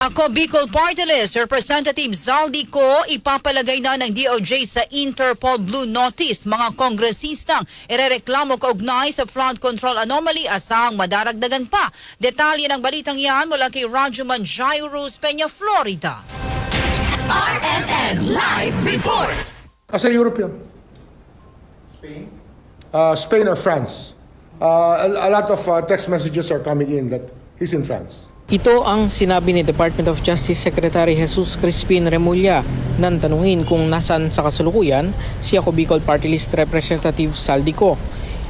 Ako Bicol Party List, Representative Zaldi Ko ipapalagay na ng DOJ sa Interpol Blue Notice mga kongresistang irereklamo kaugnay sa flood control anomaly asang madaragdagan pa. Detalye ng balitang yan mula kay Rajuman Jairus Peña, Florida. RMN Live Report. As a European. Spain? Uh, Spain or France. Uh, a, a lot of uh, text messages are coming in that he's in France. Ito ang sinabi ni Department of Justice Secretary Jesus Crispin Remulla nang tanungin kung nasan sa kasalukuyan si ako Bicol Party List Representative Saldico.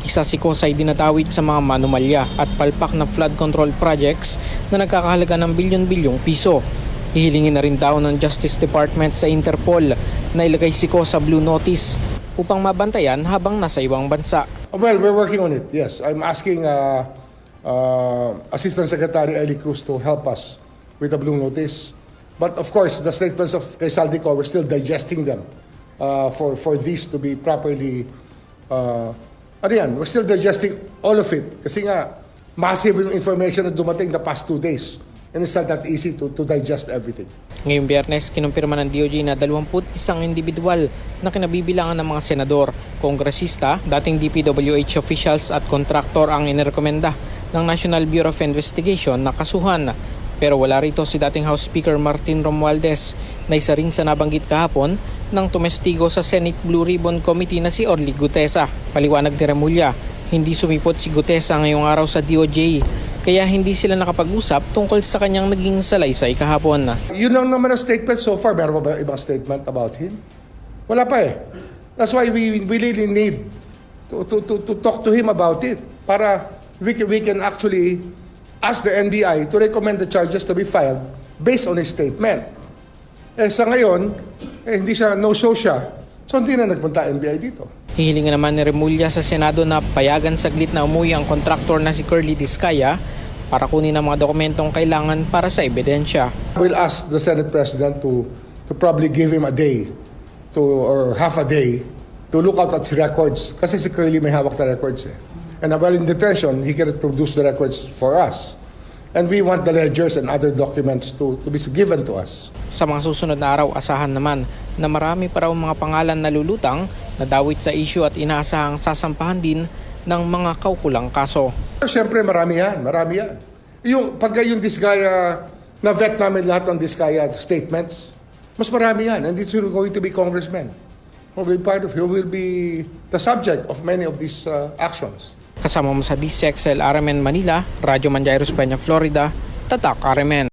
Isa si Kos ay dinatawid sa mga manumalya at palpak na flood control projects na nagkakahalaga ng bilyon-bilyong piso. Hihilingin na rin daw ng Justice Department sa Interpol na ilagay si Kos sa Blue Notice upang mabantayan habang nasa ibang bansa. Well, we're working on it, yes. I'm asking uh, uh, Assistant Secretary Eli Cruz to help us with the Blue Notice. But of course, the statements of kay Saldico, we're still digesting them uh, for, for these to be properly... Uh, ano yan, we're still digesting all of it. Kasi nga, massive yung information na dumating the past two days. And it's not that easy to, to digest everything. Ngayong biyernes, kinumpirma ng DOJ na 21 individual na kinabibilangan ng mga senador, kongresista, dating DPWH officials at kontraktor ang inirekomenda ng National Bureau of Investigation na kasuhan. Pero wala rito si dating House Speaker Martin Romualdez na isa rin sa nabanggit kahapon ng tumestigo sa Senate Blue Ribbon Committee na si Orly Gutesa. Paliwanag ni Remulla, hindi sumipot si Gutesa ngayong araw sa DOJ kaya hindi sila nakapag-usap tungkol sa kanyang naging salaysay kahapon. Yun lang naman ang statement so far. Meron ba ibang statement about him? Wala pa eh. That's why we, we really need to, to, to, to talk to him about it para we can, we can actually ask the NBI to recommend the charges to be filed based on his statement. Eh sa ngayon, eh, hindi siya, no-show siya. So hindi na nagpunta NBI dito. Hihilingan naman ni Remulla sa Senado na payagan saglit na umuwi ang kontraktor na si Curly Discaya para kunin ang mga dokumentong kailangan para sa ebidensya. We'll ask the Senate President to, to probably give him a day to, or half a day to look out at his records. Kasi si Curly may hawak na records eh. And while in detention, he can produce the records for us. And we want the ledgers and other documents to, to be given to us. Sa mga susunod na araw, asahan naman na marami pa raw mga pangalan na lulutang na dawit sa issue at inaasahang sasampahan din ng mga kaukulang kaso. Siyempre, marami yan. Marami yan. Yung, pagka yung Disgaya, na-vet namin lahat ng Disgaya statements, mas marami yan. And it's going to be congressmen. Who will be part of, who will be the subject of many of these uh, actions. Kasama mo sa DCXL RMN Manila, Radyo Manjairos Peña, Florida, Tatak RMN.